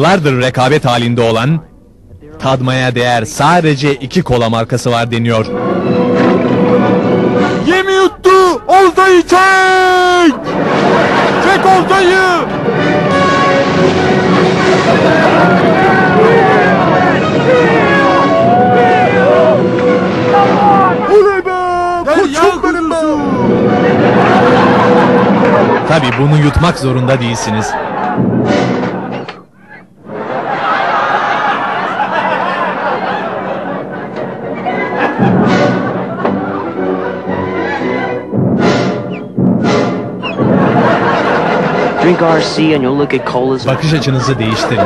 yıllardır rekabet halinde olan, tadmaya değer sadece iki kola markası var deniyor. Yemi yuttu. Oltayı çek. Çek oltayı. Oley be. Koçum benim be. Tabi bunu yutmak zorunda değilsiniz. Drink RC and you'll look at colas. Bakış açınızı değiştirin.